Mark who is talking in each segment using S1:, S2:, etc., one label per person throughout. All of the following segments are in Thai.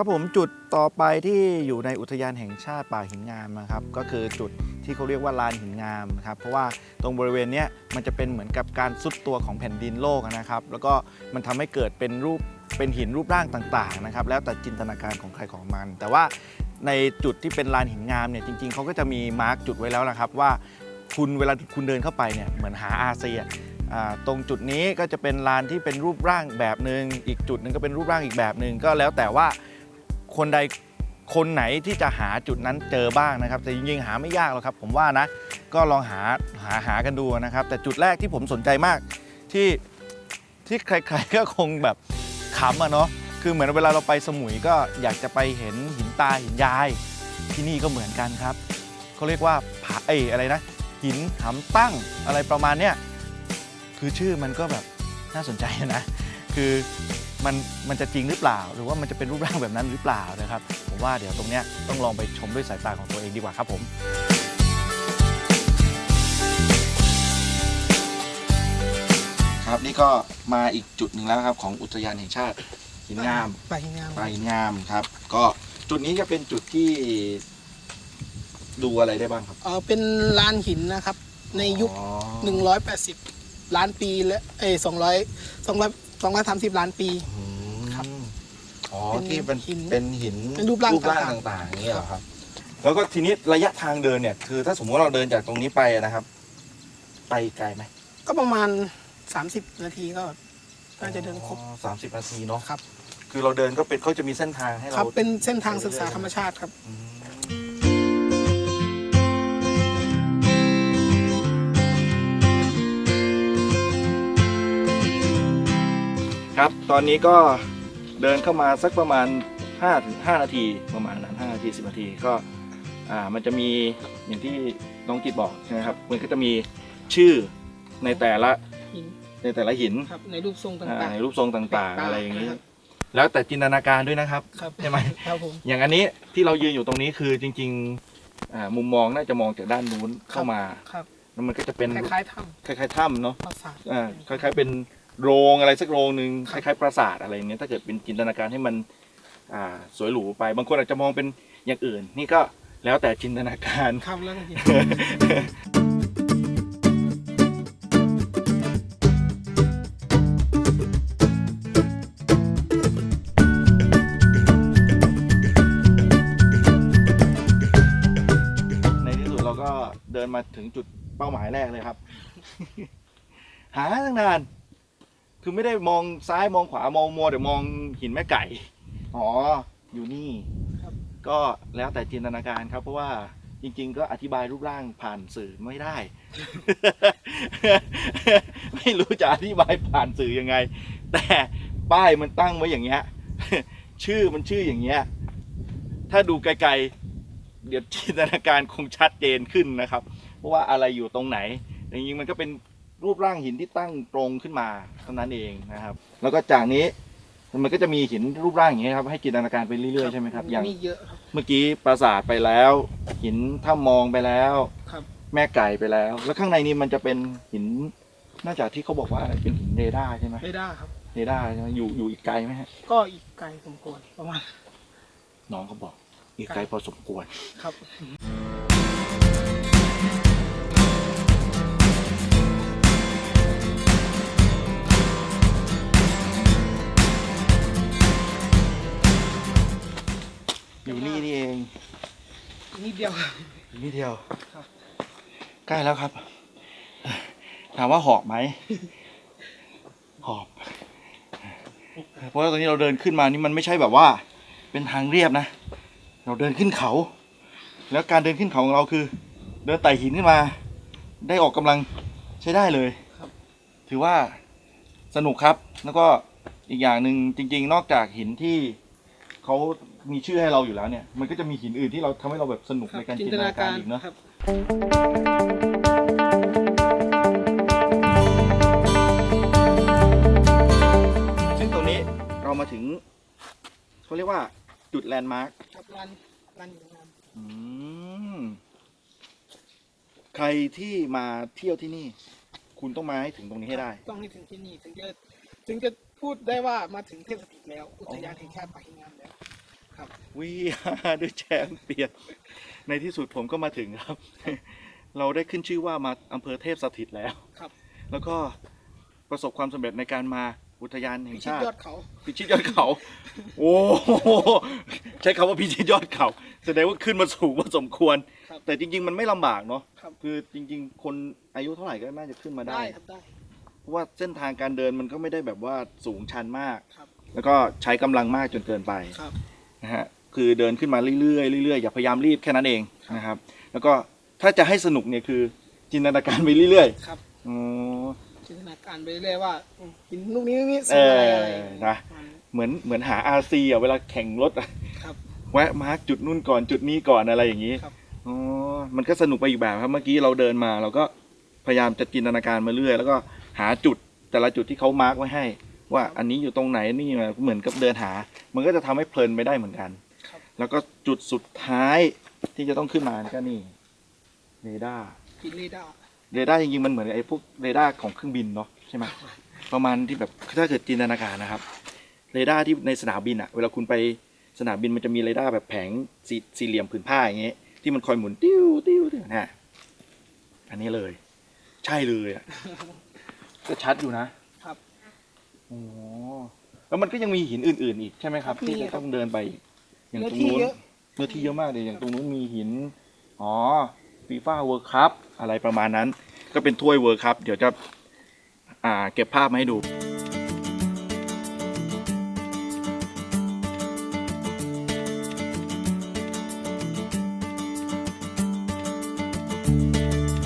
S1: ครับผมจุดต่อไปที่อยู่ในอุทยานแห่งชาติป่าหินงามนะครับ ก็คือจุดที่เขาเรียกว่าลานหินงามนะครับเพราะว่าตรงบริเวณนี้มันจะเป็นเหมือนกับการซุดตัวของแผ่นดินโลกนะครับ แล้วก็มันทำให้เกิดเป็นรูปเป็นหินรูปร่างต่างๆนะครับ แล้วแต่จินตนาการของใครของมัน แต่ว่าในจุดที่เป็นลานหินงามเนี่ยจริง ๆเขาก็จะมีมาร์กจุดไว้แล้วนะครับ ว่าคุณเวลาคุณเดินเข้าไปเนี่ยเหมือนหาอาเซียนตรงจุดนี้ก็จะเป็นลานที่เป็นรูปร่างแบบหนึ่งอีกจุดหนึ่งก็เป็นรูปร่างอีกแบบหนึ่งก็แล้วแต่ว่า คนใดคนไหนที่จะหาจุดนั้นเจอบ้างนะครับ แต่จริงๆหาไม่ยากหรอกครับ ผมว่านะ ก็ลองหาหาหากันดูนะครับ แต่จุดแรกที่ผมสนใจมากที่ที่ใครๆก็คงแบบขำอะเนาะคือเหมือนเวลาเราไปสมุยก็อยากจะไปเห็นหินตาหินยาย ที่นี่ก็เหมือนกันครับเขาเรียกว่าผาเอยอะไรนะ หินหำตั้งอะไรประมาณเนี้ยคือชื่อมันก็แบบน่าสนใจนะ คือ มันมันจะจริงหรือเปล่า หรือว่ามันจะเป็นรูปร่างแบบนั้นหรือเปล่านะครับ ผมว่าเดี๋ยวตรงเนี้ยต้องลองไปชมด้วยสายตาของตัวเองดีกว่าครับผม ครับนี่ก็มาอีกจุดหนึ่งแล้วครับ ของอุทยานแห่งชาติหินงาม
S2: ป่าหินงาม
S1: ปลาหินงามครับ ก็จุดนี้จะเป็นจุดที่ดูอะไรได้บ้างครับ
S2: เออเป็นลานหินนะครับ ในยุค
S1: อ๋อ
S2: 180 ล้านปีและเอ้200 200 230ล้านปี
S1: อืม
S2: ครับ
S1: อ๋อ
S2: เป็น
S1: ที่เป็น
S2: หิน
S1: เป็นหิน
S2: เป็นรูปร่างต่างๆ
S1: ต่างๆอย่างนี้เหรอครับ แล้วก็ทีนี้ระยะทางเดินเนี่ย คือถ้าสมมติว่าเราเดินจากตรงนี้ไปนะครับ ไปไกลไหม
S2: ก็ประมาณ30นาทีก็น่าจะเดินครบ
S1: สามสิบนาทีเนาะ
S2: ครับ
S1: คือเราเดินก็เป็นเขาจะมีเส้นทางให้
S2: ค
S1: เรา
S2: รับเป็นเส้นทางศึกษาธรรมชาติครับ
S1: อืม ครับ ตอนนี้ก็เดินเข้ามาสักประมาณ5ถึง5นาทีประมาณนั้น5นาที10นาทีก็อ่ามันจะมีอย่างที่น้องกิตบอกใช่ไหมครับมันก็จะมีชื่อในแต่ละ
S2: หิน
S1: ในแต่ละหิน
S2: ครับในรูปทรง
S1: อ่า
S2: ต่าง
S1: ในรูปทรงต่างๆ
S2: ต่างๆ
S1: อะไรอย่างนี้
S2: นะครับ
S1: แล้วแต่จินตนาการด้วยนะครับ
S2: ๆครับ
S1: ใช่ไหม
S2: ครับผม
S1: อย่างอันนี้ที่เรายืนอยู่ตรงนี้คือจริงๆอ่ามุมมองน่าจะมองจากด้านนู้นเข้ามา
S2: ครับ
S1: แล้วมันก็จะเป็น
S2: คล้ายๆถ้
S1: คล้ายๆถ้ำเนาะำ
S2: ปราสาท
S1: อ่าคล้ายๆเป็น โรงอะไรสักโรงหนึ่ง
S2: ค
S1: ล้ายๆปราสาทอะไรอย่างเงี้ยถ้าเกิดเป็นจินตนาการให้มันอ่าสวยหรูไป บางคนอาจจะมองเป็นอย่างอื่น นี่ก็แล้วแต่จินตนาการ
S2: ครับแล้วก็หิน
S1: ในที่สุดเราก็เดินมาถึงจุดเป้าหมายแรกเลยครับ หาตั้งนาน คือไม่ได้มองซ้ายมองขวามองมัวแต่มองหินแม่ไก่ อ๋อ อยู่นี่
S2: ครับ
S1: ก็แล้วแต่จินตนาการครับ เพราะว่าจริง ๆ ก็อธิบายรูปร่างผ่านสื่อไม่ได้ ไม่รู้จะอธิบายผ่านสื่อยังไง แต่ป้ายมันตั้งไว้อย่างเงี้ย ชื่อมันชื่ออย่างเงี้ย ถ้าดูไกลๆ เดี๋ยวจินตนาการคงชัดเจนขึ้นนะครับ เพราะว่าอะไรอยู่ตรงไหนแต่จริงๆมันก็เป็น รูปร่างหินที่ตั้งตรงขึ้นมาเท่านั้นเองนะครับ แล้วก็จากนี้มันก็จะมีหินรูปร่างอย่างนี้ยครับให้จินตนาการไปเรื่อยๆใช่ไหมครับอย่าง
S2: มีเยอะครับ
S1: เมื่อกี้ปราสาทไปแล้ว หินถ้ามองไปแล้ว
S2: ครับ
S1: แม่ไก่ไปแล้ว แล้วข้างในนี้มันจะเป็นหินน่าจะที่เขาบอกว่าเป็นหินเรดาร์ใช่ไหม
S2: ไม่ได้ครับ
S1: เรดาร์ใช่ไหมอยู่อยู่อีกไกลไหมฮะ
S2: ก็อีกไกลสมควรประมาณ
S1: น้องเขาบอก อีกไกลพอสมควร
S2: ครับ เดียว
S1: อยู่นี่เดียว
S2: ครับ
S1: ใกล้แล้วครับ ถามว่าหอบไหม หอบ เพราะว่าตอนนี้เราเดินขึ้นมานี่มันไม่ใช่แบบว่า เป็นทางเรียบนะ เราเดินขึ้นเขา แล้วการเดินขึ้นเขาของเราคือ เดินไต่หินขึ้นมา ได้ออกกำลังใช้ได้เลย
S2: ครับ
S1: ถือว่าสนุกครับ แล้วก็อีกอย่างหนึ่งจริง ๆ นอกจากหินที่เขา มีชื่อให้เราอยู่แล้วเนี่ย มันก็จะมีหินอื่นที่เราทำให้เราแบบสนุกในการจินตนาการอีกเนาะ
S2: ครับ
S1: ซึ่งตรงนี้เรามาถึงเขาเรียกว่าจุดแลนด์มาร์ค
S2: ครับร้านร้านอยู่งาม
S1: อืม ใครที่มาเที่ยวที่นี่ คุณต้องมาให้ถึงตรงนี้ให้ได้
S2: ต้องให้ถึงที่นี่ถึงจะถึงจะพูดได้ว่ามาถึงเทพสถิตแล้ว อุทยานแห่งชาติป่าหินงามแล้ว ครับ
S1: วีด้วยแชมเปียนในที่สุดผมก็มาถึงครับ เราได้ขึ้นชื่อว่ามาอำเภอเทพสถิตแล้ว
S2: ครับ
S1: แล้วก็ประสบความสำเร็จในการมาอุทยานแห่
S2: พิ
S1: ง
S2: ชิต
S1: ชาติ
S2: ยอดเขา
S1: พิชิตยอดเขา โอ้โหใช้คำว่าพิชิตยอดเขาแสดงว่าขึ้นมาสูงพอสมควร
S2: ครับ
S1: แต่จริง ๆ มันไม่ลำบากเนาะ
S2: ครับ
S1: คือจริง ๆ คนอายุเท่าไหร่ก็น่าจะขึ้นมาได้
S2: ได้ครับได้
S1: เพราะว่าเส้นทางการเดินมันก็ไม่ได้แบบว่าสูงชันมาก
S2: ครับ
S1: แล้วก็ใช้กำลังมากจนเกินไป
S2: ครับ
S1: นะฮะคือเดินขึ้นมาเรื่อยๆเรื่อยๆอย่าพยายามรีบแค่นั้นเองนะครับ แล้วก็ถ้าจะให้สนุกเนี่ยคือจินตนาการไปเรื่อย
S2: ครับ
S1: ๆอ๋อ
S2: จินตนาการไปเรื่อยๆว่าอืมหินลูกนี้ลูกนี้
S1: เอ
S2: สี
S1: อ
S2: อะไรอะไร
S1: นะ
S2: มัน
S1: เหมือนเหมือนหา RC อะเวลาแข่งรถอะ
S2: ครับ
S1: แวะมาร์กจุดนู่นก่อนจุดนี้ก่อนอะไรอย่างนี้
S2: ครับ
S1: อ๋อมันก็สนุกไปอีกแบบครับเมื่อกี้เราเดินมาเราก็พยายามจะจินตนาการมาเรื่อย แล้วก็หาจุดแต่ละจุดที่เขามาร์กไว้ให้ ว่าอันนี้อยู่ตรงไหนนี่เหมือนกับเดินหา มันก็จะทำให้เพลินไปได้เหมือนกัน
S2: ครับ
S1: แล้วก็จุดสุดท้ายที่จะต้องขึ้นมาก็นี่เรดาร์
S2: หินเรดาร์
S1: เรดาร์จริงๆมันเหมือนไอ้พวกเรดาร์ของเครื่องบินเนาะใช่ไหมประมาณที่แบบถ้าเกิดจินตนาการนะครับเรดาร์ที่ในสนามบินอะเวลาคุณไปสนามบินมันจะมีเรดาร์แบบแผงสีสี่เหลี่ยมผืนผ้าอย่างเงี้ยที่มันคอยหมุนติ้วติ้วติ้วนะอันนี้เลย ใช่เลยอะก็ชัดอยู่นะครับ โอ้แล้วมันก็ยังมีหินอื่น ๆ อีกใช่ไหมครับ
S2: มี
S1: ที่จะ
S2: ครับ
S1: ต้องเดินไปอีกอย่าง
S2: เนื้อ
S1: ตรง
S2: ที่
S1: นู้น
S2: เยอะ
S1: เนื้อที่เยอะมากเลยอย่างตรงนู้นมีหินอ๋อฟีฟ่าเวิร์คัพอะไรประมาณนั้น ก็เป็นถ้วยเวิร์คัพเดี๋ยวจะอ่าเก็บภาพมาให้ดู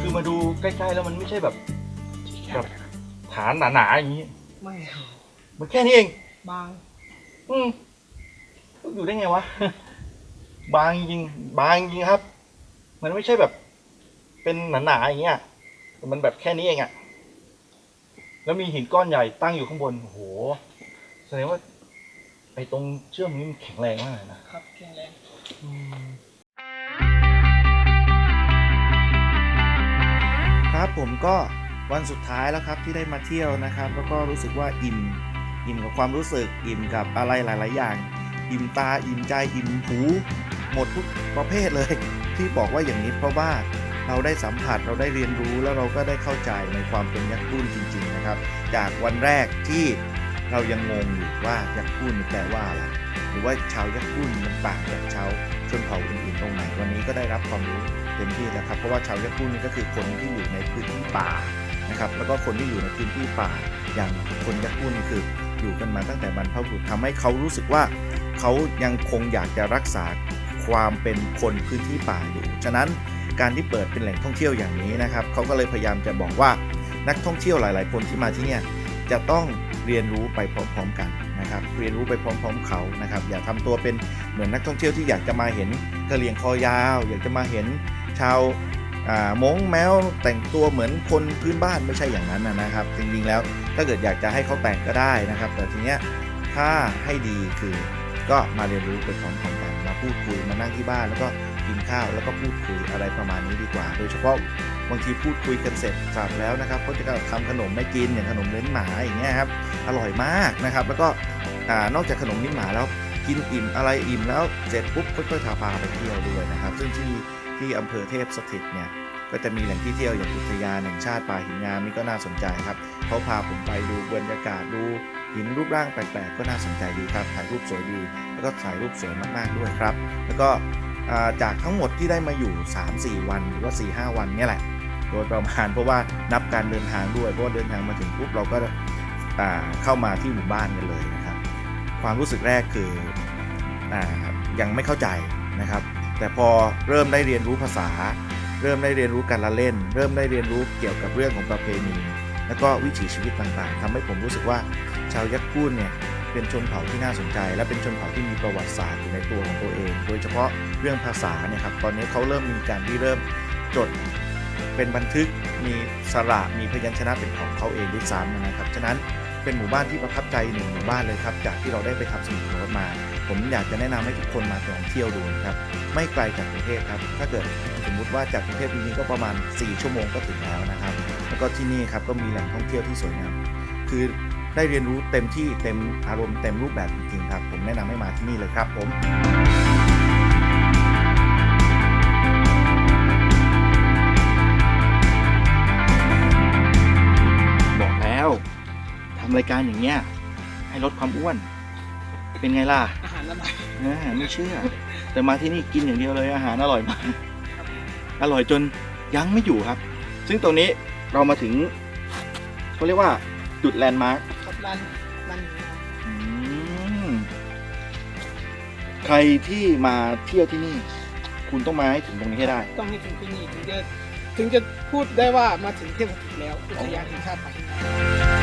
S1: คือมาดูใกล้ ๆ แล้วมันไม่ใช่แบบแบบฐานหนา ๆ อย่างนี้
S2: ไม่
S1: มันแค่นี้เอง
S2: บาง
S1: อืมอยู่ได้ไงวะ บางจริงๆบางจริงๆครับ มันไม่ใช่แบบ เป็นหนาๆอย่างเงี้ยแต่มันแบบแค่นี้เองอะแล้วมีหินก้อนใหญ่ตั้งอยู่ข้างบนโอ้โหแสดงว่าไอ้ตรงเชื่อมนี้มันแข็งแรงมากเลยนะครับ
S2: แข็งแรง
S1: ครับผมก็ วันสุดท้ายแล้วครับที่ได้มาเที่ยวนะครับ แล้วก็รู้สึกว่าอิ่ม อิ่มกับความรู้สึก อิ่มกับอะไรหลาย ๆ อย่าง อิ่มตา อิ่มใจ อิ่มหู หมดทุกประเภทเลย ที่บอกว่าอย่างนี้เพราะว่าเราได้สัมผัสเราได้เรียนรู้แล้วเราก็ได้เข้าใจในความเป็นยักษ์กุ้นจริง ๆ นะครับ จากวันแรกที่เรายังงงอยู่ว่ายักษ์กุ้นแปลว่าอะไรหรือว่าชาวยักษ์กุ้นมันต่างจากชาวชนเผ่าอื่นๆตรงไหนวันนี้ก็ได้รับความรู้เต็มที่แล้วครับเพราะว่าชาวยักษ์กุ้นนี่ก็คือคนที่อยู่ในพื้นที่ป่า นะครับแล้วก็คนที่อยู่ในพื้นที่ป่าอย่างคนยักษ์กุ้นคืออยู่กันมาตั้งแต่บรรพบุรุษทำให้เขารู้สึกว่าเขายังคงอยากจะรักษาความเป็นคนพื้นที่ป่าอยู่ ฉะนั้นการที่เปิดเป็นแหล่งท่องเที่ยวอย่างนี้นะครับเขาก็เลยพยายามจะบอกว่านักท่องเที่ยวหลาย ๆ คนที่มาที่เนี่ยจะต้องเรียนรู้ไปพร้อม ๆ กันนะครับ เรียนรู้ไปพร้อม ๆ เขานะครับ อย่าทำตัวเป็นเหมือนนักท่องเที่ยวที่อยากจะมาเห็นกระเหรี่ยงคอยาว อยากจะมาเห็นชาว มงแมวแต่งตัวเหมือนคนพื้นบ้านไม่ใช่อย่างนั้นนะครับ จริงๆแล้วถ้าเกิดอยากจะให้เขาแต่งก็ได้นะครับ แต่ทีเนี้ยถ้าให้ดีคือก็มาเรียนรู้ไปพร้อมๆกันมาพูดคุยมานั่งที่บ้านแล้วก็กินข้าวแล้วก็พูดคุยอะไรประมาณนี้ดีกว่า โดยเฉพาะบางทีพูดคุยกันเสร็จสับแล้วนะครับก็จะทำขนมไม่กินอย่างขนมเลี้ยงหมาอย่างเงี้ยครับอร่อยมากนะครับ แล้วก็นอกจากขนมเลี้ยงหมาแล้วกินอิ่มอะไรอิ่มแล้วเสร็จปุ๊บก็จะพาพาไปเที่ยวด้วยนะครับ ซึ่งที่ที่อำเภอเทพสถิตเนี่ย ก็จะมีแหล่งที่เที่ยวอย่างอุทยานแห่งชาติป่าหินงามนี่ก็น่าสนใจครับเขาพาผมไปดูบรรยากาศดูหินรูปร่างแปลกๆ ก็น่าสนใจดีครับถ่ายรูปสวยดี แล้วก็ถ่ายรูปสวยมากๆด้วยครับ แล้วก็จากทั้งหมดที่ได้มาอยู่ 3-4 วันหรือว่า 4-5 วันนี่แหละ โดยประมาณเพราะว่านับการเดินทางด้วยเพราะเดินทางมาถึงปุ๊บเราก็เข้ามาที่หมู่บ้านกันเลยนะครับ ความรู้สึกแรกคืออยังไม่เข้าใจนะครับ แต่พอเริ่มได้เรียนรู้ภาษา เริ่มได้เรียนรู้การละเล่น เริ่มได้เรียนรู้เกี่ยวกับเรื่องของประเพณี แล้วก็วิถีชีวิตต่างๆทำให้ผมรู้สึกว่าชาวยักษ์กุ้นเนี่ยเป็นชนเผ่าที่น่าสนใจ และเป็นชนเผ่าที่มีประวัติศาสตร์อยู่ในตัวของตัวเอง โดยเฉพาะเรื่องภาษาเนี่ยครับตอนนี้เขาเริ่มมีการที่เริ่มจดเป็นบันทึกมีสระมีพยัญชนะเป็นของเขาเองด้วยซ้ำนะครับ ฉะนั้นเป็นหมู่บ้านที่ประทับใจหนึ่งหมู่บ้านเลยครับ จากที่เราได้ไปทำสมุดโน้ตมา ผมอยากจะแนะนำให้ทุกคนมาลองเที่ยวดูนะครับ ไม่ไกลจากกรุงเทพครับ ถ้าเกิดสมมุติว่าจากกรุงเทพจริงๆก็ประมาณ 4 ชั่วโมงก็ถึงแล้วนะครับ แล้วก็ที่นี่ครับก็มีแหล่งท่องเที่ยวที่สวยงาม คือได้เรียนรู้เต็มที่เต็มอารมณ์เต็มรูปแบบจริงๆครับ ผมแนะนำให้มาที่นี่เลยครับผมบอกแล้วทำรายการอย่างเงี้ยให้ลดความอ้วน เป็นไงล่ะ
S2: อาหารละลาย
S1: อ่าไม่เชื่อ แต่มาที่นี่กินอย่างเดียวเลยอาหารอร่อยมาก อร่อยจนยั้งไม่อยู่ครับ ซึ่งตรงนี้เรามาถึงเขาเรียกว่าจุดแลนด์มาร์ค
S2: ครับร้านร้าน
S1: อืมใครที่มาเที่ยวที่นี่ คุณต้องมาให้ถึงตรงนี้ให้ได้
S2: ต้องให้ถึงที่นี่ถึงจะถึงจะพูดได้ว่ามาถึงเที่ยวถึงแล้วอุทยานแห่งชาติป่าหิน